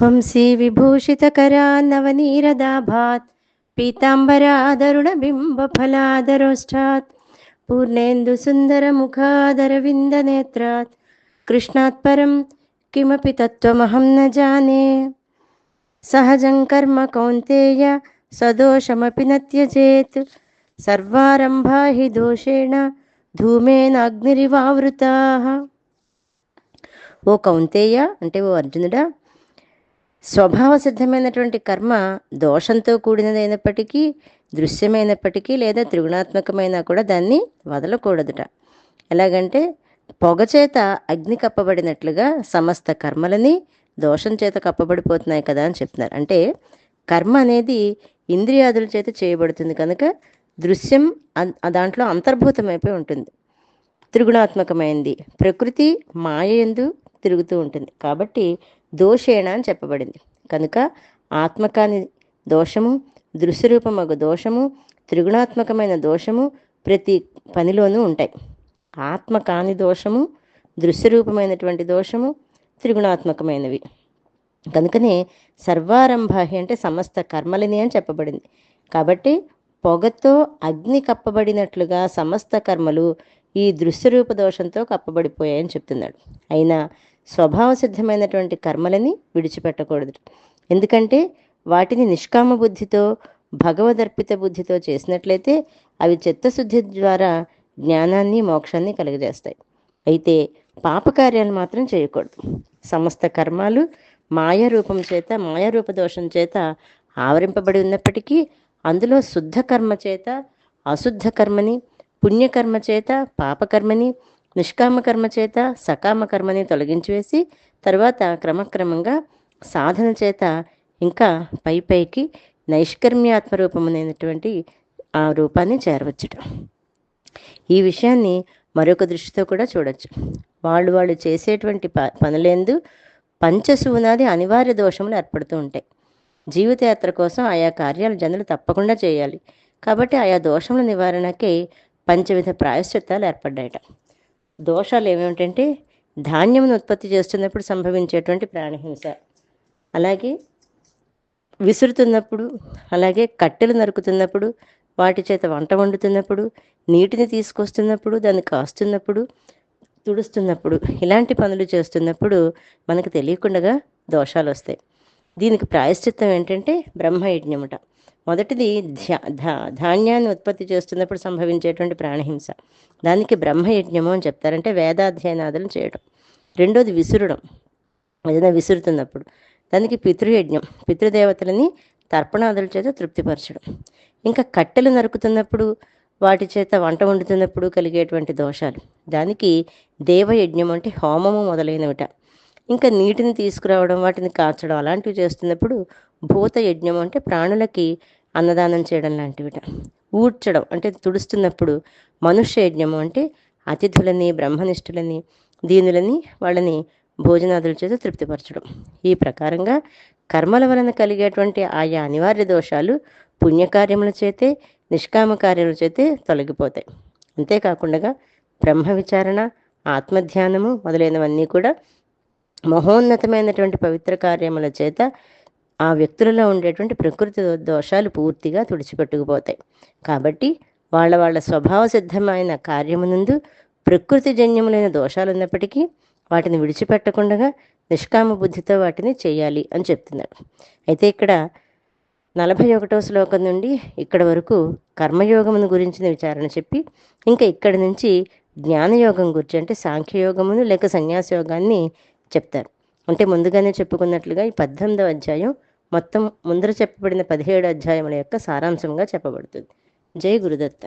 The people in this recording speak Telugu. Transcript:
వంశీ విభూషితకరా నవనీరదాభాత్ పీతాంబరాదరుణబింబఫలాదరోష్టాత్ పూర్ణేందు సుందరముఖాదరవిन्दనేత్రాత్ కృష్ణాత్ పరం కిమపి తత్వమహం న జానే. సహజం కర్మ కౌంతేయ సదోషమపి న త్యజేత్ సర్వారంభా హి దోషేణ ధూమేనాగ్నిరివావృతా. ఓ కౌంతేయ అంటే ఓ అర్జునుడా స్వభావ సిద్ధమైనటువంటి కర్మ దోషంతో కూడినదైనప్పటికీ దృశ్యమైనప్పటికీ లేదా త్రిగుణాత్మకమైనా కూడా దాన్ని వదలకూడదుట. ఎలాగంటే పొగ చేత అగ్ని కప్పబడినట్లుగా సమస్త కర్మలని దోషం చేత కప్పబడిపోతున్నాయి కదా అని చెప్తున్నారు. అంటే కర్మ అనేది ఇంద్రియాదుల చేత చేయబడుతుంది కనుక దృశ్యం దాంట్లో అంతర్భూతమైపోయి ఉంటుంది. త్రిగుణాత్మకమైంది. ప్రకృతి మాయందు తిరుగుతూ ఉంటుంది. కాబట్టి దోషేణ అని చెప్పబడింది. కనుక ఆత్మకాని దోషము దృశ్యరూపమగు దోషము త్రిగుణాత్మకమైన దోషము ప్రతి పనిలోనూ ఉంటాయి. ఆత్మ కాని దోషము దృశ్యరూపమైనటువంటి దోషము త్రిగుణాత్మకమైనవి. కనుకనే సర్వారంభాహి అంటే సమస్త కర్మలని అని చెప్పబడింది. కాబట్టి పొగతో అగ్ని కప్పబడినట్లుగా సమస్త కర్మలు ఈ దృశ్యరూప దోషంతో కప్పబడిపోయాయని చెప్తున్నాడు. అయినా స్వభావ సిద్ధమైనటువంటి కర్మలని విడిచిపెట్టకూడదు. ఎందుకంటే వాటిని నిష్కామ బుద్ధితో భగవదర్పిత బుద్ధితో చేసినట్లయితే అవి చిత్తశుద్ధి ద్వారా జ్ఞానాన్ని మోక్షాన్ని కలుగజేస్తాయి. అయితే పాపకార్యాలు మాత్రం చేయకూడదు. సమస్త కర్మాలు మాయారూపం చేత మాయారూప దోషం చేత ఆవరింపబడి ఉన్నప్పటికీ అందులో శుద్ధ కర్మ చేత అశుద్ధ కర్మని పుణ్యకర్మ చేత పాపకర్మని నిష్కామ కర్మ చేత సకామ కర్మని తొలగించి వేసి తర్వాత క్రమక్రమంగా సాధన చేత ఇంకా పై పైకి నైష్కర్మ్యాత్మ రూపమైనటువంటి ఆ రూపాన్ని చేరవచ్చుట. ఈ విషయాన్ని మరొక దృష్టితో కూడా చూడొచ్చు. వాళ్ళు వాళ్ళు చేసేటువంటి ప పనులేందు పంచసూనాది అనివార్య దోషములు ఏర్పడుతూ ఉంటాయి. జీవితయాత్ర కోసం ఆయా కార్యాలు జనులు తప్పకుండా చేయాలి. కాబట్టి ఆయా దోషముల నివారణకి పంచవిధ ప్రాయశ్చిత్తాలు ఏర్పడ్డాయట. దోషాలు ఏమేమిటంటే ధాన్యమును ఉత్పత్తి చేస్తున్నప్పుడు సంభవించేటువంటి ప్రాణహింస. అలాగే విసురుతున్నప్పుడు అలాగే కట్టెలు నరుకుతున్నప్పుడు వాటి చేత వంట వండుతున్నప్పుడు నీటిని తీసుకొస్తున్నప్పుడు దాన్ని కాస్తున్నప్పుడు తుడుస్తున్నప్పుడు ఇలాంటి పనులు చేస్తున్నప్పుడు మనకు తెలియకుండా దోషాలు వస్తాయి దీనికి ప్రాయశ్చిత్తం ఏంటంటే బ్రహ్మయజ్ఞముట. మొదటిది ధ్యా ధాన్యాన్ని ఉత్పత్తి చేస్తున్నప్పుడు సంభవించేటువంటి ప్రాణహింస. దానికి బ్రహ్మయజ్ఞము అని చెప్తారంటే వేదాధ్యయనాదులను చేయడం రెండోది విసురడం. ఏదైనా విసురుతున్నప్పుడు. దానికి పితృయజ్ఞం. పితృదేవతలని తర్పణాదుల చేత తృప్తిపరచడం. ఇంకా కట్టెలు నరుకుతున్నప్పుడు వాటి చేత వంట వండుతున్నప్పుడు కలిగేటువంటి దోషాలు. దానికి దేవయజ్ఞం అంటే హోమము మొదలైనవిట. ఇంకా నీటిని తీసుకురావడం వాటిని కాచడం అలాంటివి చేస్తున్నప్పుడు భూత యజ్ఞం అంటే ప్రాణులకి అన్నదానం చేయడం లాంటివిట. ఊడ్చడం అంటే తుడుస్తున్నప్పుడు మనుష్య యజ్ఞము అంటే అతిథులని బ్రహ్మనిష్ఠులని దీనులని వాళ్ళని భోజనాదుల చేత తృప్తిపరచడం. ఈ ప్రకారంగా కర్మల వలన కలిగేటువంటి ఆయా అనివార్య దోషాలు పుణ్యకార్యముల చేతే నిష్కామ కార్యముల చేతే తొలగిపోతాయి. అంతేకాకుండా బ్రహ్మ విచారణ ఆత్మధ్యానము మొదలైనవన్నీ కూడా మహోన్నతమైనటువంటి పవిత్ర కార్యముల చేత ఆ వ్యక్తులలో ఉండేటువంటి ప్రకృతి దోషాలు పూర్తిగా తుడిచిపెట్టుకుపోతాయి. కాబట్టి వాళ్ళ వాళ్ళ స్వభావ సిద్ధమైన కార్యమునందు ప్రకృతి జన్యములైన దోషాలు ఉన్నప్పటికీ వాటిని విడిచిపెట్టకుండా నిష్కామ బుద్ధితో వాటిని చేయాలి అని చెప్తున్నాడు అయితే ఇక్కడ నలభై ఒకటో శ్లోకం నుండి ఇక్కడ వరకు కర్మయోగమును గురించిన విచారణ చెప్పి ఇంకా ఇక్కడి నుంచి జ్ఞానయోగం గురించి అంటే సాంఖ్యయోగమును లేక సన్యాసయోగాన్ని చెప్తారు. అంటే ముందుగానే చెప్పుకున్నట్లుగా ఈ పద్దెనిమిదవ అధ్యాయం మొత్తం ముందర చెప్పబడిన పదిహేడు అధ్యాయముల యొక్క సారాంశంగా చెప్పబడుతుంది. జై గురుదత్త.